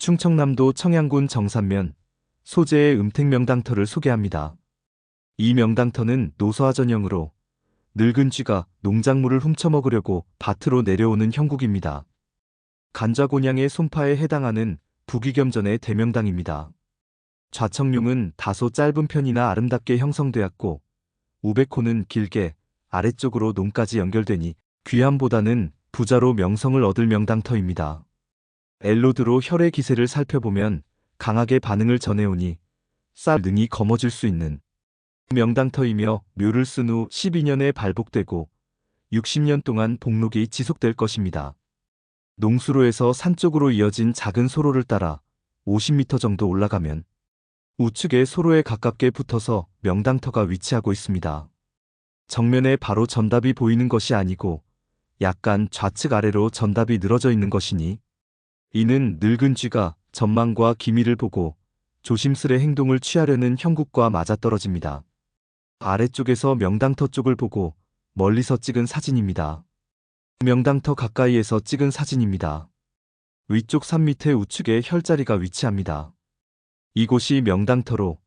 충청남도 청양군 정산면 소재의 음택 명당터를 소개합니다. 이 명당터는 노소화 전형으로 늙은 쥐가 농작물을 훔쳐먹으려고 밭으로 내려오는 형국입니다. 간좌곤양의 손파에 해당하는 부기겸전의 대명당입니다. 좌청룡은 다소 짧은 편이나 아름답게 형성되었고 우백호는 길게 아래쪽으로 논까지 연결되니 귀함보다는 부자로 명성을 얻을 명당터입니다. 엘로드로 혈의 기세를 살펴보면 강하게 반응을 전해오니 쌀 능이 검어질 수 있는 명당터이며 묘를 쓴 후 12년에 발복되고 60년 동안 복록이 지속될 것입니다. 농수로에서 산 쪽으로 이어진 작은 소로를 따라 50m 정도 올라가면 우측의 소로에 가깝게 붙어서 명당터가 위치하고 있습니다. 정면에 바로 전답이 보이는 것이 아니고 약간 좌측 아래로 전답이 늘어져 있는 것이니 이는 늙은 쥐가 전망과 기미를 보고 조심스레 행동을 취하려는 형국과 맞아떨어집니다. 아래쪽에서 명당터 쪽을 보고 멀리서 찍은 사진입니다. 명당터 가까이에서 찍은 사진입니다. 위쪽 산 밑에 우측에 혈자리가 위치합니다. 이곳이 명당터로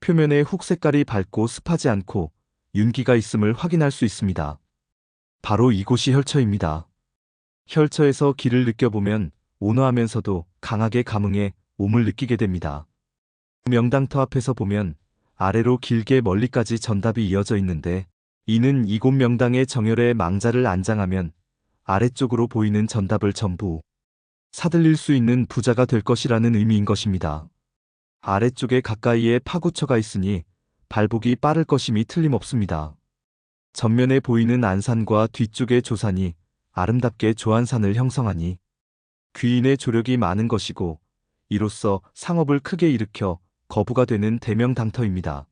표면에 훅 색깔이 밝고 습하지 않고 윤기가 있음을 확인할 수 있습니다. 바로 이곳이 혈처입니다. 혈처에서 기를 느껴보면 온화하면서도 강하게 감흥에 옴을 느끼게 됩니다. 명당터 앞에서 보면 아래로 길게 멀리까지 전답이 이어져 있는데 이는 이곳 명당의 정열에 망자를 안장하면 아래쪽으로 보이는 전답을 전부 사들릴 수 있는 부자가 될 것이라는 의미인 것입니다. 아래쪽에 가까이에 파구처가 있으니 발복이 빠를 것임이 틀림없습니다. 전면에 보이는 안산과 뒤쪽의 조산이 아름답게 조안산을 형성하니 귀인의 조력이 많은 것이고 이로써 상업을 크게 일으켜 거부가 되는 대명당터입니다.